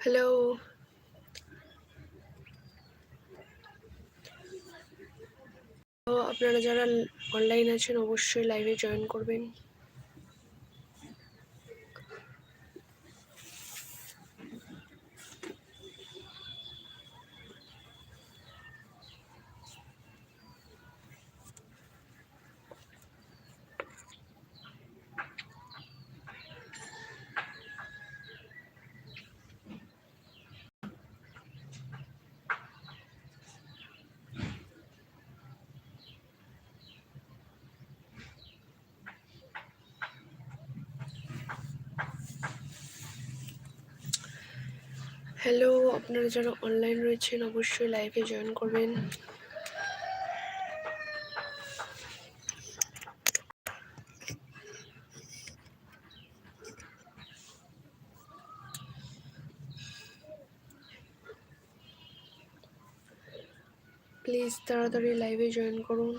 Hello আপনারা যারা online আছেন অবশ্যই লাইভে জয়েন করবেন। হ্যালো আপনারা যারা অনলাইন রয়েছেন অবশ্যই লাইভে জয়েন করবেন। প্লিজ তাড়াতাড়ি লাইভে জয়েন করুন।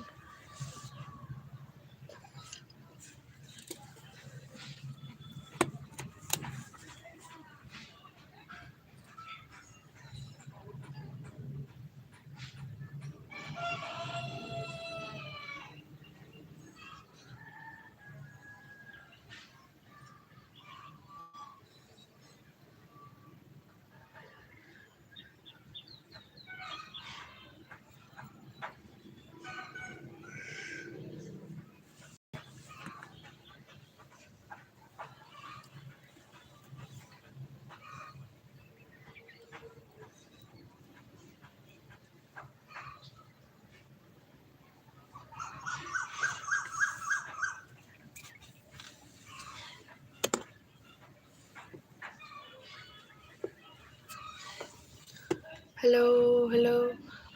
হ্যালো হ্যালো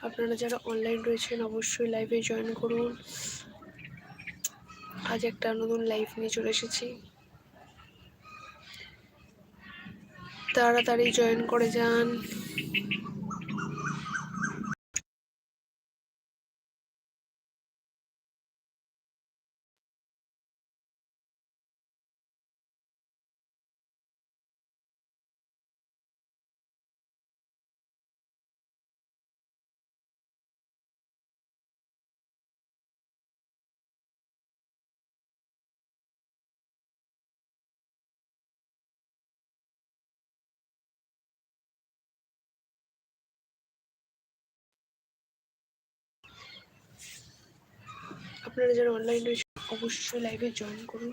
আপনারা যারা অনলাইন রয়েছেন, অবশ্যই লাইভে জয়েন করুন। আজ একটা নতুন লাইভ নিয়ে চলে এসেছি। তাড়াতাড়ি জয়েন করে যান। আপনারা যারা অনলাইন রয়েছেন অবশ্যই লাইভে জয়েন করুন।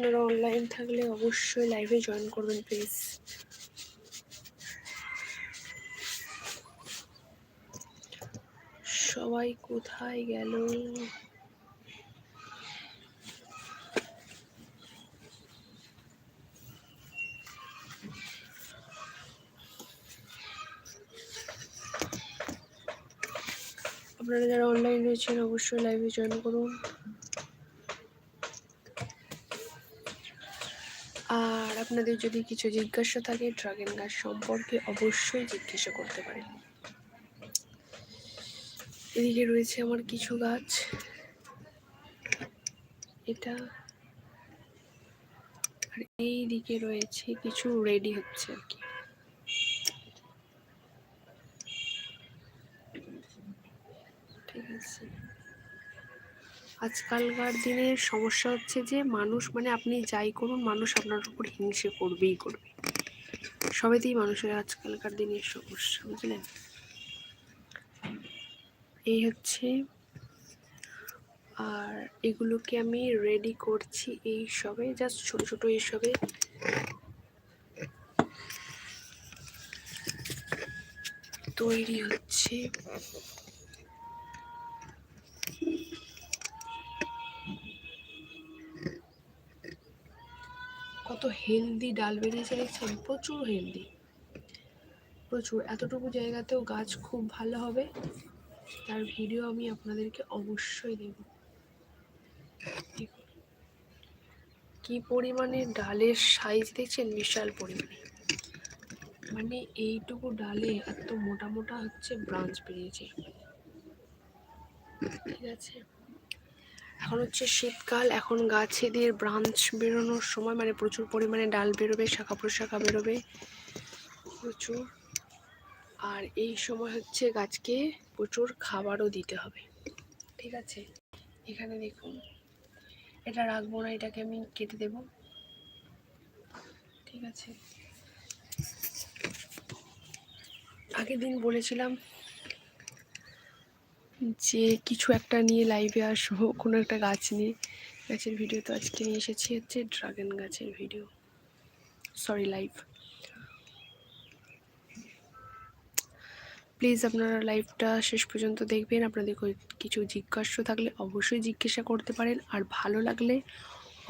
আপনারা অনলাইন থাকলে অবশ্যই লাইভে জয়েন করবেন প্লিজ সবাই কোথায় গেল? আপনারা যারা অনলাইন রয়েছেন, অবশ্যই লাইভে জয়েন করুন। আর আপনাদের যদি কিছু জিজ্ঞাসা থাকে ড্রাগন গাছ সম্পর্কে অবশ্যই জিজ্ঞাসা করতে পারেন। এদিকে রয়েছে আমার কিছু গাছ। এটা আর এই দিকে রয়েছে কিছু রেডি হচ্ছে আর কি। ঠিক আছে। আজকালকার দিনের সমস্যা হচ্ছে যে মানুষ মানে আপনি যাই করুন, মানুষ আপনার উপর হিংসে করবেই করবে। সবেতেই মানুষের আজকালকার দিনের সমস্যা, বুঝলেন? এই হচ্ছে, আর এগুলোকে আমি রেডি করছি এই সবে জাস্ট ছোট ছোট এই সবে। তৈরি হচ্ছে কত হেলদি ডাল বেরিয়েছে দেখছেন? প্রচুর হেলদি। প্রচুর। এতটুকু জায়গাতেও গাছ খুব ভালো হবে। তার ভিডিও আমি আপনাদেরকে অবশ্যই দেব। কি পরিমাণে ডালের সাইজ দেখছেন? বিশাল পরিমাণে। মানে এইটুকু ডালে এত মোটা মোটা হচ্ছে ব্রাঞ্চ বেরিয়েছে। ঠিক আছে? এখন হচ্ছে শীতকাল, এখন গাছে দিয়ে ব্রাঞ্চ বেরোনোর সময় মানে প্রচুর পরিমাণে ডাল বেরোবে শাখা প্রশাখা বেরোবে, প্রচুর। আর এই সময় হচ্ছে গাছকে প্রচুর খাবারও দিতে হবে, ঠিক আছে? এখানে দেখুন, এটা রাখব না, এটাকে আমি কেটে দেব, ঠিক আছে? আগের দিন বলেছিলাম যে কিছু একটা নিয়ে লাইভে আসব, কোনো একটা গাছ নিয়ে। গাছের ভিডিও তো আজকে নিয়ে এসেছি হচ্ছে ড্রাগন গাছের ভিডিও সরি লাইভ প্লিজ আপনারা লাইভটা শেষ পর্যন্ত দেখবেন। আপনাদের কিছু জিজ্ঞাসা থাকলে অবশ্যই জিজ্ঞাসা করতে পারেন। আর ভালো লাগলে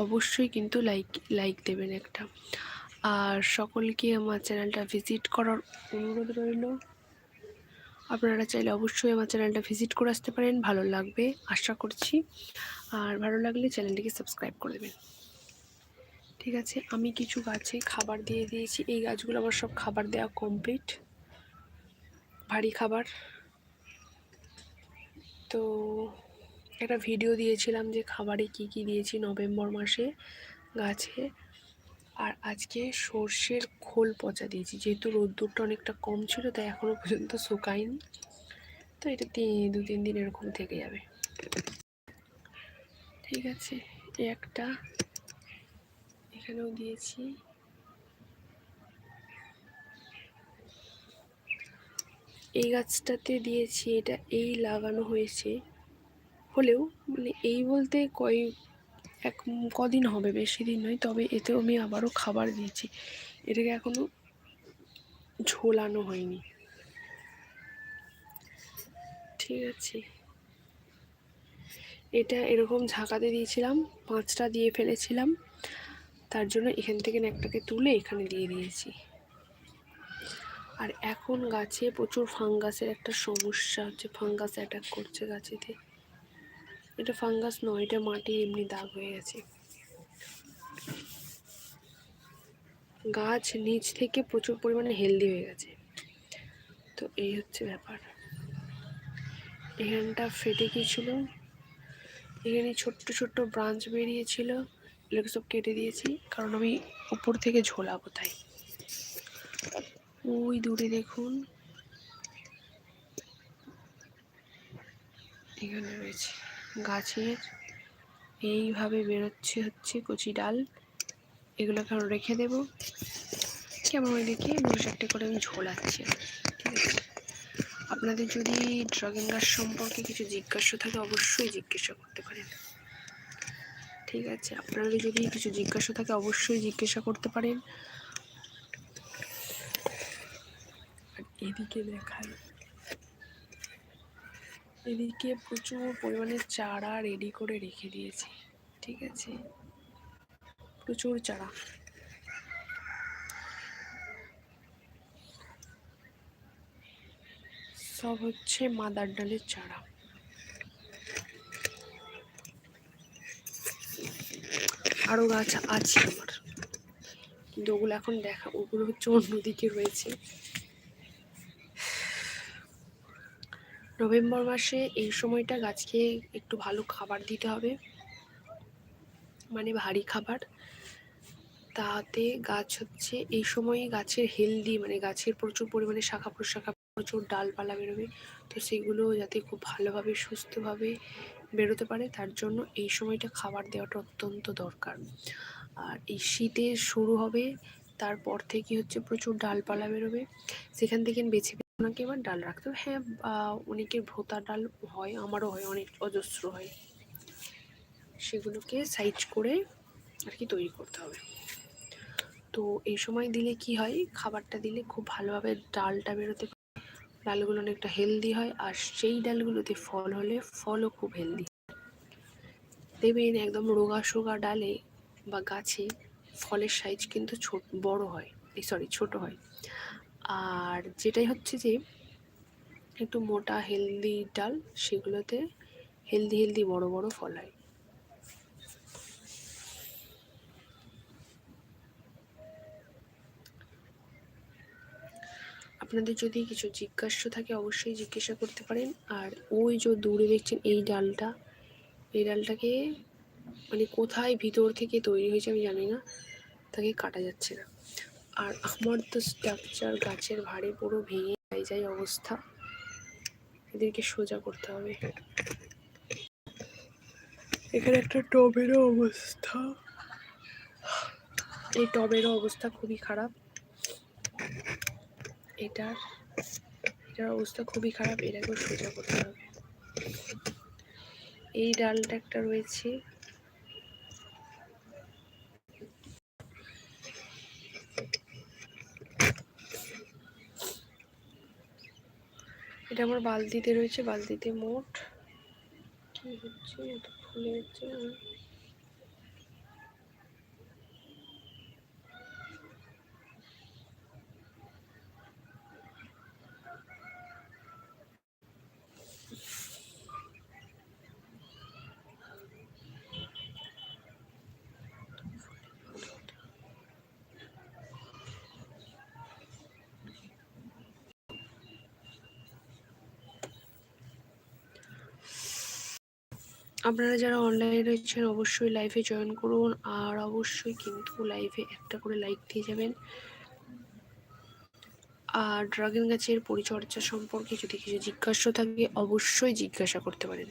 অবশ্যই কিন্তু লাইক লাইক দেবেন একটা। আর সকলকে আমার চ্যানেলটা ভিজিট করার অনুরোধ রইল। আপনারা চাইলে অবশ্যই আমার চ্যানেলটা ভিজিট করে আসতে পারেন, ভালো লাগবে আশা করছি। আর ভালো লাগলে চ্যানেলটিকে সাবস্ক্রাইব করে দেবেন। ঠিক আছে, আমি কিছু গাছে খাবার দিয়ে দিয়েছি। এই গাছগুলো আমার সব খাবার দেওয়া কমপ্লিট ভারী খাবার। তো একটা ভিডিও দিয়েছিলাম যে খাবারে কি কি দিয়েছি নভেম্বর মাসে গাছে। আর আজকে সর্ষের খোল পচা দিয়েছি। যেহেতু রোদ্দুরটা অনেকটা কম ছিল, তাই এখনও পর্যন্ত শুকায়নি। তো এটা তিন, দু, তিন দিন এরকম থেকে যাবে। ঠিক আছে একটা। এখানেও দিয়েছি। এই গাছটাতে দিয়েছি, এটা এই লাগানো হয়েছে। হলেও মানে এই বলতে কয় এক কদিন হবে বেশি দিন নয়, তবে এতেও আমি আবারও খাবার দিয়েছি। এটাকে এখনও ঝোলানো হয়নি। ঠিক আছে। এটা এরকম ঝাঁকাতে দিয়েছিলাম, পাঁচটা দিয়ে ফেলেছিলাম। তার জন্য এখান থেকে একটাকে তুলে এখানে দিয়ে দিয়েছি। আর এখন গাছে প্রচুর ফাঙ্গাসের একটা সমস্যা হচ্ছে, ফাঙ্গাস অ্যাটাক করছে গাছেতে। এটা ফাঙ্গাস নয়, এটা মাটি এমনি দাগ হয়ে গেছে। গাছ নিচ থেকে প্রচুর পরিমাণে হেলদি হয়ে গেছে। তো এই হচ্ছে ব্যাপার। এখানটা ফেটে গিয়েছিল এখানে ছোট্ট ছোট্ট ব্রাঞ্চ বেরিয়েছিল, এগুলোকে সব কেটে দিয়েছি, কারণ আমি উপর থেকে ঝোলাবো তাই। ওই দূরে দেখুন। এখানে রয়েছে। গাছের। এইভাবে বেরোচ্ছে হচ্ছে কচি ডাল। এগুলোকে আমি রেখে দেব। কেমন ওইদিকে দু চারটে করে আমি ঝোলাচ্ছি। ঠিক আছে। আপনাদের যদি ড্রাগন গাছ সম্পর্কে কিছু জিজ্ঞাসা থাকে, অবশ্যই জিজ্ঞাসা করতে পারেন। ঠিক আছে। আপনাদের যদি কিছু জিজ্ঞাসা থাকে, অবশ্যই জিজ্ঞাসা করতে পারেন। আর এদিকে দেখাই। এদিকে প্রচুর পরিমাণে চারা রেডি করে রেখে দিয়েছি, ঠিক আছে? প্রচুর চারা। সব হচ্ছে মাদার ডালের চারা। আরও গাছ আছে আমার। কিন্তু ওগুলো এখন দেখা, ওগুলো হচ্ছে অন্যদিকে রয়েছে। নভেম্বর মাসে এই সময়টা গাছকে একটু ভালো খাবার দিতে হবে। মানে ভারী খাবার। তাতে গাছ হচ্ছে, এই সময় গাছের হেলদি মানে গাছের প্রচুর পরিমাণে শাখা প্রশাখা, প্রচুর ডালপালা বেরোবে। তো সেগুলো যাতে খুব ভালোভাবে, সুস্থভাবে বেরোতে পারে, তার জন্য এই সময়টা খাবার দেওয়াটা অত্যন্ত দরকার। আর এই শীতে শুরু হবে, তারপর থেকে হচ্ছে প্রচুর ডালপালা বেরোবে। সেখান থেকে বেছে ওনাকে এবার ডাল রাখতে হবে। হ্যাঁ অনেকের ভোতা ডাল হয়? আমারও হয়, অনেক অজস্র হয়। সেগুলোকে সাইজ করে আর কি তৈরি করতে হবে। তো এই সময় দিলে কি হয়? খাবারটা দিলে খুব ভালোভাবে ডালটা বেরোতে ডালগুলো অনেকটা হেলদি হয় আর সেই ডালগুলোতে ফল হলে ফলও খুব হেলদি। দেখবেন একদম রোগা সোগা ডালে বা গাছে ফলের সাইজ কিন্তু ছোট, বড় হয়। সরি, ছোট হয়। আর যেটাই হচ্ছে যে, একটু মোটা হেলদি ডাল, সেগুলোতে হেলদি হেলদি বড় বড় ফল হয়। আপনাদের যদি কিছু জিজ্ঞাসা থাকে, অবশ্যই জিজ্ঞাসা করতে পারেন। আর ওই যে দূরে দেখছেন এই ডালটা, এই ডালটাকে মানে কোথায় ভিতর থেকে তৈরি হয়েছে আমি জানি না, তাকে কাটা যাচ্ছে না। আর আমার তো স্ট্রাকচার গাছের ভারে পুরো ভেঙে যায় যায় অবস্থা। এদেরকে সোজা করতে হবে। এখানে একটা টবেরও অবস্থা। এই টবেরও অবস্থা খুবই খারাপ। এটার এটার অবস্থা খুবই খারাপ। এটাকেও সোজা করতে হবে। এই ডালটা একটা রয়েছে। এটা আমার বালতিতে রয়েছে বালতিতে মোট। কি হচ্ছে? ফুলে যাচ্ছে। আপনারা যারা অনলাইনে রয়েছেন, অবশ্যই লাইভে জয়েন করুন আর অবশ্যই কিন্তু লাইভে একটা করে লাইক দিয়ে যাবেন। আর ড্রাগন গাছের পরিচর্যা সম্পর্কে যদি কিছু জিজ্ঞাসা থাকে, অবশ্যই জিজ্ঞাসা করতে পারেন।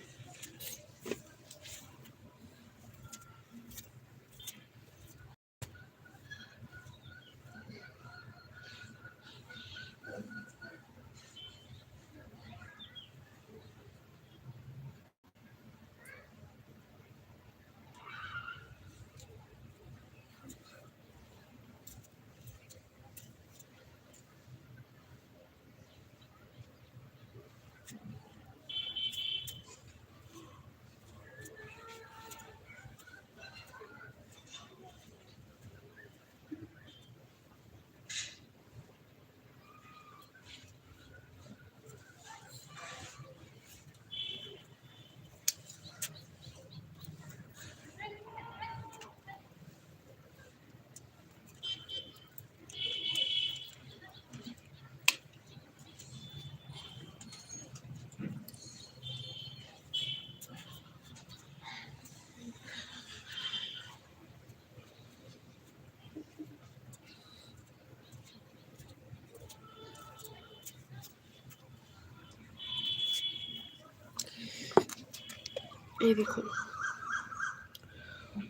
এই দেখুন।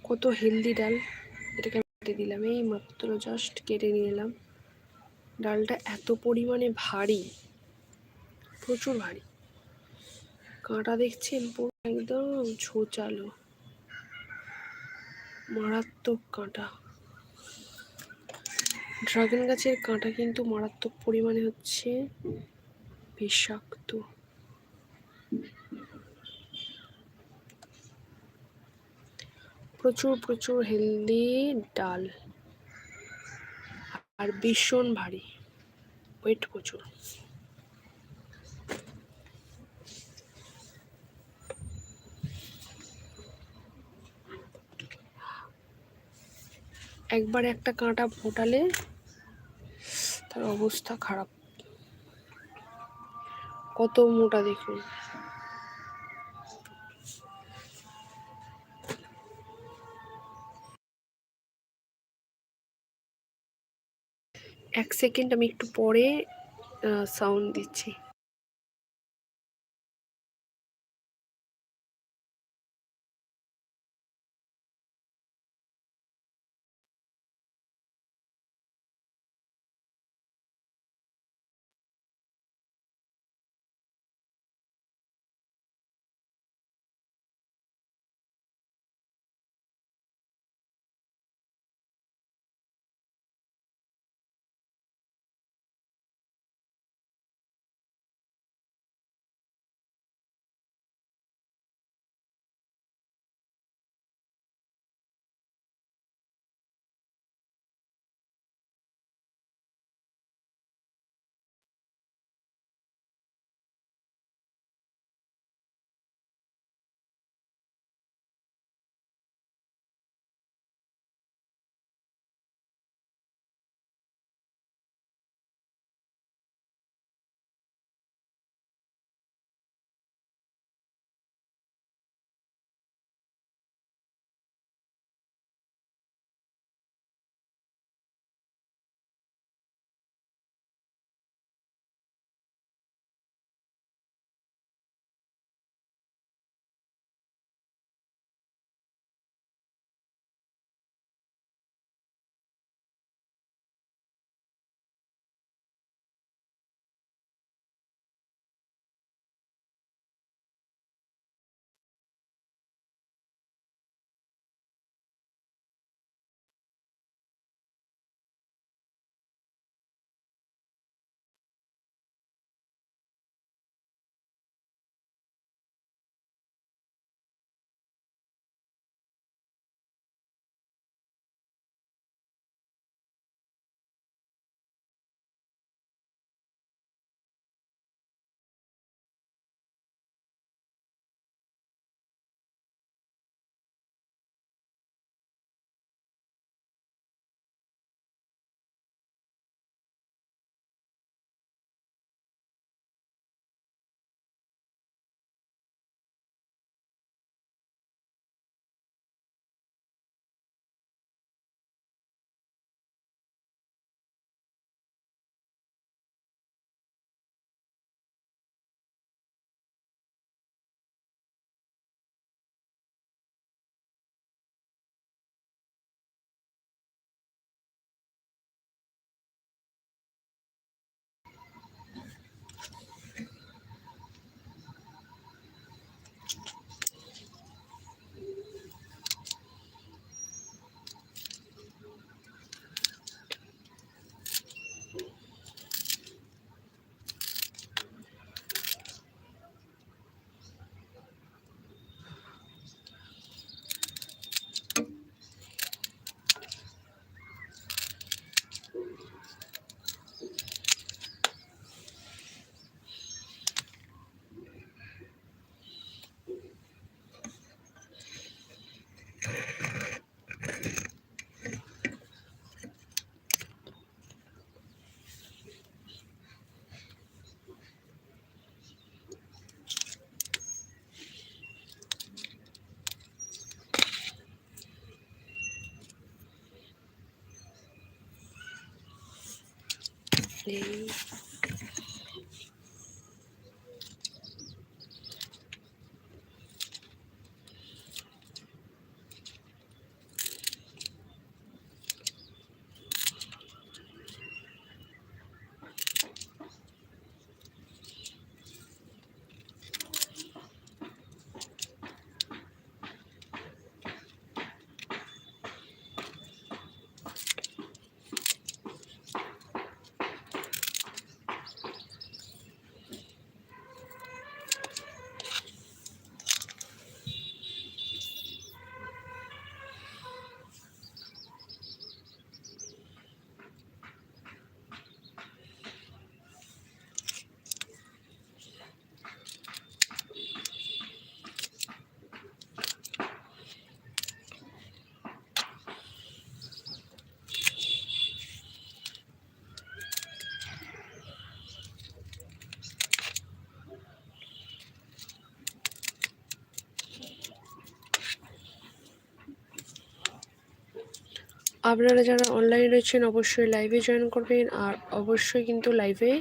কত হেলদি ডাল। এটাকে কেটে দিলাম। এই মাত্র জাস্ট কেটে নিয়ে এলাম। ডালটা এত পরিমাণে ভারী। প্রচুর ভারী। কাঁটা দেখছেন? পুরো একদম ছোচালো মারাত্মক কাঁটা। ড্রাগন গাছের কাঁটা কিন্তু মারাত্মক পরিমাণে হচ্ছে বিষাক্ত। প্রচুর প্রচুর হেলদি ডাল। আর ভীষণ ভারী। ওয়েট প্রচুর। একবার একটা কাঁটা ফোটালে তার অবস্থা খারাপ। কত মোটা দেখুন। এক সেকেন্ড আমি একটু পরে সাউন্ড দিচ্ছি। এই আপনারা যারা অনলাইনে রয়েছেন, অবশ্যই লাইভে জয়েন করবেন আর অবশ্যই কিন্তু লাইভে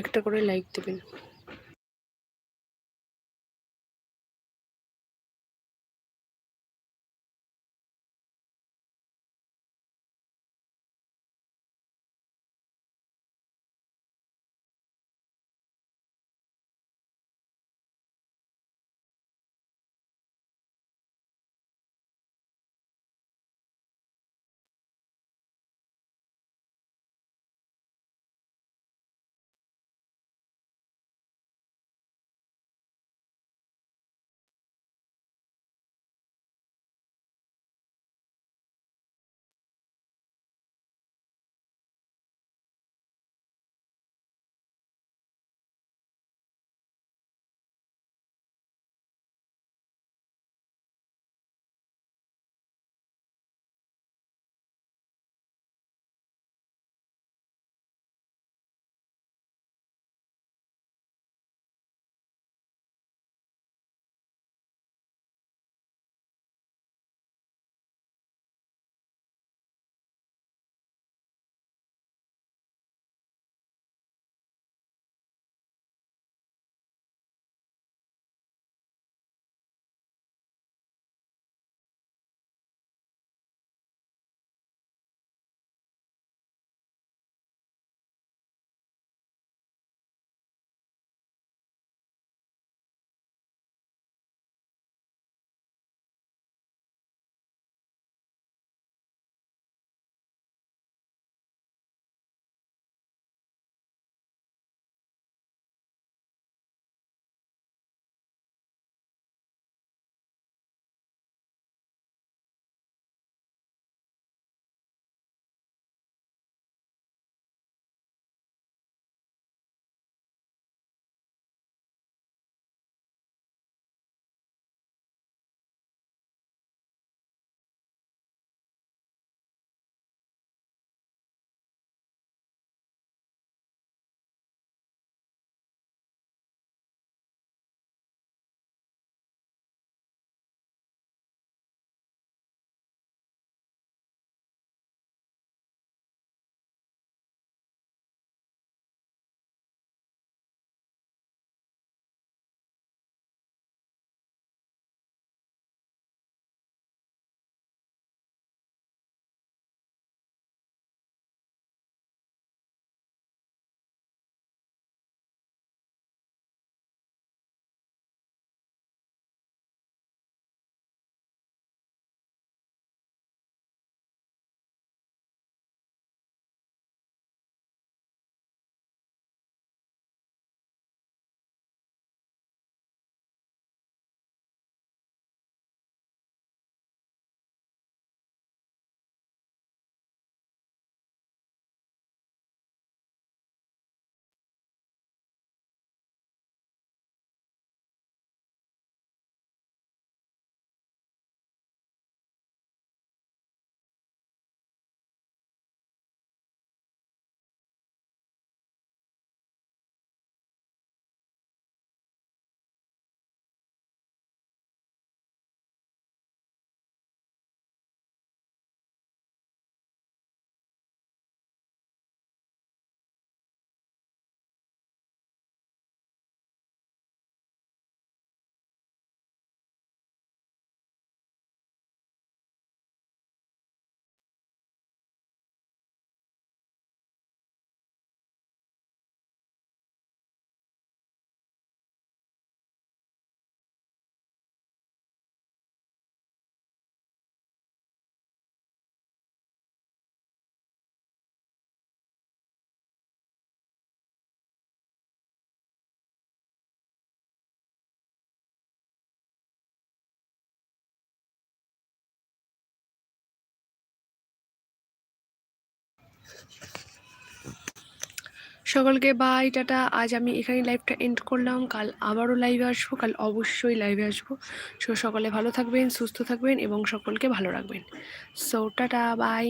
একটা করে লাইক দেবেন। সকলকে বাই টাটা। আজ আমি এখানে লাইভটা এন্ড করলাম। কাল আবারও লাইভে আসব। কাল অবশ্যই লাইভে আসব। সো সকলে ভালো থাকবেন, সুস্থ থাকবেন এবং সকলকে ভালো রাখবেন। So tata bye